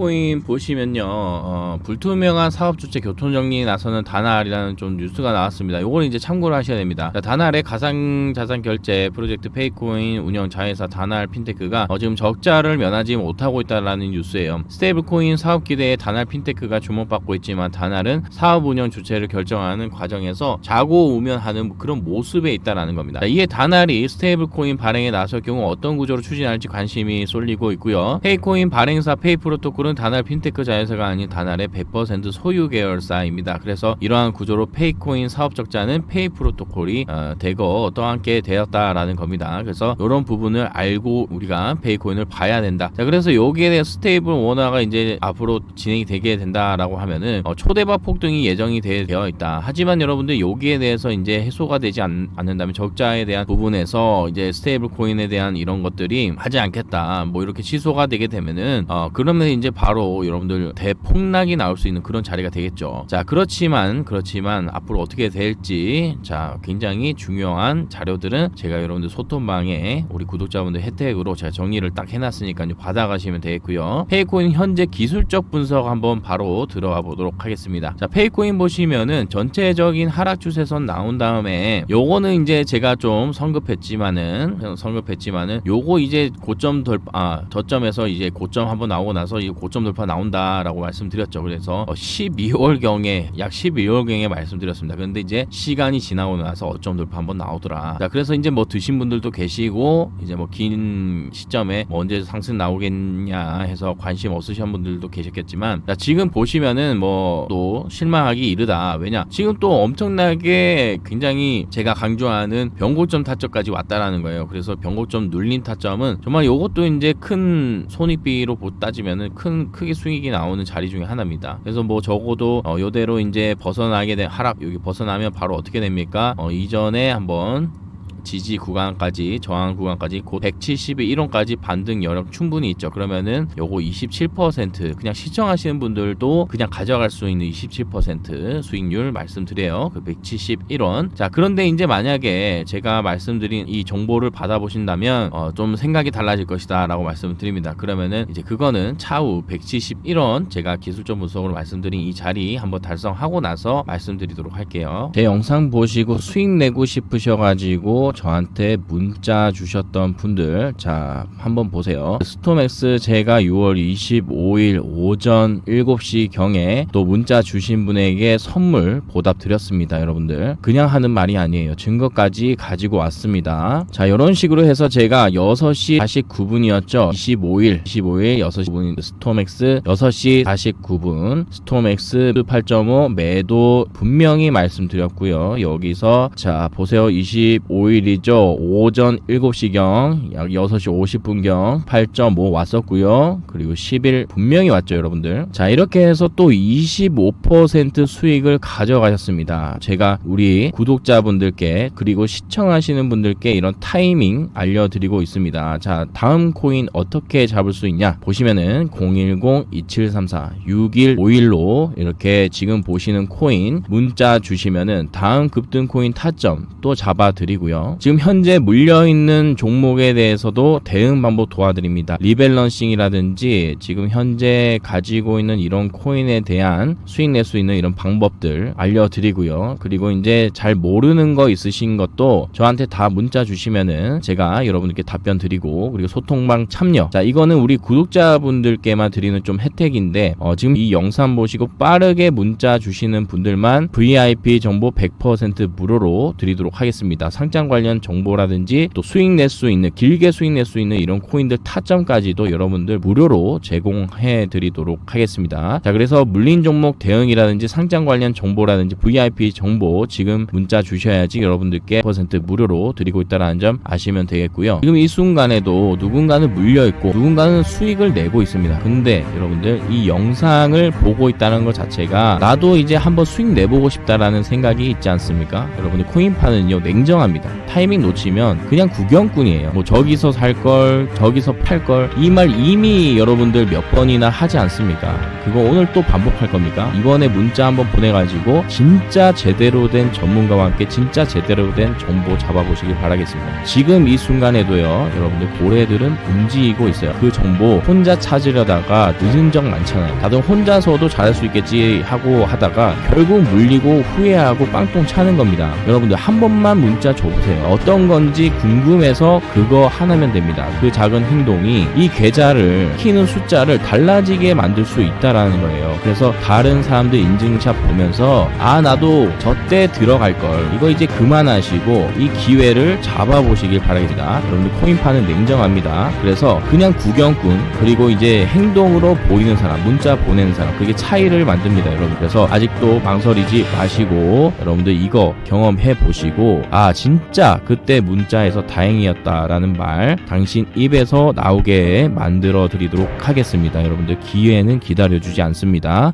코인 보시면요, 어, 불투명한 사업 주체 교통 정리에 나서는 다날이라는 좀 뉴스가 나왔습니다. 요거는 이제 참고를 하셔야 됩니다. 자, 다날의 가상 자산 결제 프로젝트 페이코인 운영 자회사 다날 핀테크가 어, 지금 적자를 면하지 못하고 있다라는 뉴스예요. 스테이블 코인 사업 기대에 다날 핀테크가 주목받고 있지만 다날은 사업 운영 주체를 결정하는 과정에서 자고 우면하는 그런 모습에 있다라는 겁니다. 자, 이에 다날이 스테이블 코인 발행에 나설 경우 어떤 구조로 추진할지 관심이 쏠리고 있고요. 페이코인 발행사 페이프로토콜은 다날 핀테크 자회사가 아닌 다날의 100% 소유 계열사입니다. 그래서 이러한 구조로 페이코인 사업 적자는 페이 프로토콜이 어, 대거 떠안게 되었다라는 겁니다. 그래서 이런 부분을 알고 우리가 페이코인을 봐야 된다. 자, 그래서 여기에 대해 스테이블 원화가 이제 앞으로 진행이 되게 된다라고 하면은 어, 초대박 폭등이 예정이 되, 되어 있다. 하지만 여러분들 여기에 대해서 이제 해소가 되지 않, 않는다면 적자에 대한 부분에서 이제 스테이블 코인에 대한 이런 것들이 하지 않겠다. 뭐 이렇게 취소가 되게 되면은 어, 그러면 이제 바로 여러분들 대폭락이 나올 수 있는 그런 자리가 되겠죠. 자, 그렇지만 그렇지만 앞으로 어떻게 될지 자, 굉장히 중요한 자료들은 제가 여러분들 소통방에 우리 구독자분들 혜택으로 제가 정리를 딱 해놨으니까요. 받아가시면 되겠고요. 페이코인 현재 기술적 분석 한번 바로 들어가 보도록 하겠습니다. 자, 페이코인 보시면은 전체적인 하락 추세선 나온 다음에 요거는 이제 제가 좀 성급했지만은 성급했지만은 요거 이제 고점 돌파 아 저점에서 이제 고점 한번 나오고 나서 이 고점 돌파 나온다라고 말씀드렸죠. 그래서 12월 경에 약 12월 경에 말씀드렸습니다. 그런데 이제 시간이 지나고 나서 어점 돌파 한번 나오더라. 자 그래서 이제 뭐 드신 분들도 계시고 이제 뭐 긴 시점에 뭐 언제 상승 나오겠냐 해서 관심 없으신 분들도 계셨겠지만 자 지금 보시면은 뭐 또 실망하기 이르다. 왜냐 지금 또 엄청나게 굉장히 제가 강조하는 변고점 타점까지 왔다라는 거예요. 그래서 변고점 눌린 타점은 정말 요것도 이제 큰 손익비로 보- 따지면은 큰 크게 수익이 나오는 자리 중에 하나입니다. 그래서 뭐 적어도 어, 요대로 이제 벗어나게 된 하락 여기 벗어나면 바로 어떻게 됩니까? 어, 이전에 한번 지지 구간까지 저항 구간까지 곧 171원까지 반등 여력 충분히 있죠. 그러면은 요거 27% 그냥 시청하시는 분들도 그냥 가져갈 수 있는 27% 수익률 말씀드려요. 그 171원. 자 그런데 이제 만약에 제가 말씀드린 이 정보를 받아보신다면 어, 좀 생각이 달라질 것이다라고 말씀드립니다. 그러면은 이제 그거는 차후 171원 제가 기술적 분석으로 말씀드린 이 자리 한번 달성하고 나서 말씀드리도록 할게요. 제 영상 보시고 수익 내고 싶으셔가지고 저한테 문자 주셨던 분들 자 한번 보세요. 스톰엑스 제가 6월 25일 오전 7시 경에 또 문자 주신 분에게 선물 보답 드렸습니다. 여러분들 그냥 하는 말이 아니에요. 증거까지 가지고 왔습니다. 자 이런 식으로 해서 제가 6시 49분이었죠. 25일 25일 6시 9분 스톰엑스 6시 49분 스톰엑스 8.5 매도 분명히 말씀드렸고요. 여기서 자 보세요. 25일 이죠. 오전 7시경 약 6시 50분경 8.5 왔었고요. 그리고 10일 분명히 왔죠, 여러분들. 자, 이렇게 해서 또 25% 수익을 가져가셨습니다. 제가 우리 구독자분들께 그리고 시청하시는 분들께 이런 타이밍 알려드리고 있습니다. 자, 다음 코인 어떻게 잡을 수 있냐? 보시면은 010-2734-6151로 이렇게 지금 보시는 코인 문자 주시면은 다음 급등 코인 타점 또 잡아드리고요. 지금 현재 물려있는 종목에 대해서도 대응 방법 도와드립니다. 리밸런싱이라든지 지금 현재 가지고 있는 이런 코인에 대한 수익 낼 수 있는 이런 방법들 알려드리고요. 그리고 이제 잘 모르는 거 있으신 것도 저한테 다 문자 주시면은 제가 여러분들께 답변 드리고 그리고 소통방 참여. 자, 이거는 우리 구독자분들께만 드리는 좀 혜택인데 어, 지금 이 영상 보시고 빠르게 문자 주시는 분들만 VIP 정보 100% 무료로 드리도록 하겠습니다. 상장 관련 정보라든지 또 수익 낼 수 있는 길게 수익 낼 수 있는 이런 코인들 타점까지도 여러분들 무료로 제공해 드리도록 하겠습니다. 자, 그래서 물린 종목 대응이라든지 상장 관련 정보라든지 VIP 정보 지금 문자 주셔야지 여러분들께 100% 무료로 드리고 있다는 점 아시면 되겠고요. 지금 이 순간에도 누군가는 물려 있고 누군가는 수익을 내고 있습니다. 근데 여러분들 이 영상을 보고 있다는 것 자체가 나도 이제 한번 수익 내보고 싶다라는 생각이 있지 않습니까? 여러분들 코인파는요 냉정합니다. 타이밍 놓치면 그냥 구경꾼이에요. 뭐 저기서 살 걸, 저기서 팔 걸. 이 말 이미 여러분들 몇 번이나 하지 않습니까? 그거 오늘 또 반복할 겁니까? 이번에 문자 한번 보내가지고 진짜 제대로 된 전문가와 함께 진짜 제대로 된 정보 잡아보시길 바라겠습니다. 지금 이 순간에도요, 여러분들 고래들은 움직이고 있어요. 그 정보 혼자 찾으려다가 늦은 적 많잖아요. 다들 혼자서도 잘할 수 있겠지 하고 하다가 결국 물리고 후회하고 빵똥 차는 겁니다. 여러분들 한 번만 문자 줘보세요. 어떤 건지 궁금해서 그거 하나면 됩니다. 그 작은 행동이 이 계좌를 키는 숫자를 달라지게 만들 수 있다라는 거예요. 그래서 다른 사람들 인증샷 보면서 아 나도 저때 들어갈 걸 이거 이제 그만하시고 이 기회를 잡아보시길 바라겠습니다. 여러분들 코인파는 냉정합니다. 그래서 그냥 구경꾼 그리고 이제 행동으로 보이는 사람 문자 보내는 사람 그게 차이를 만듭니다 여러분 그래서 아직도 망설이지 마시고 여러분들 이거 경험해 보시고 아 진짜 그때 문자에서 다행이었다라는 말 당신 입에서 나오게 만들어 드리도록 하겠습니다. 여러분들 기회는 기다려주지 않습니다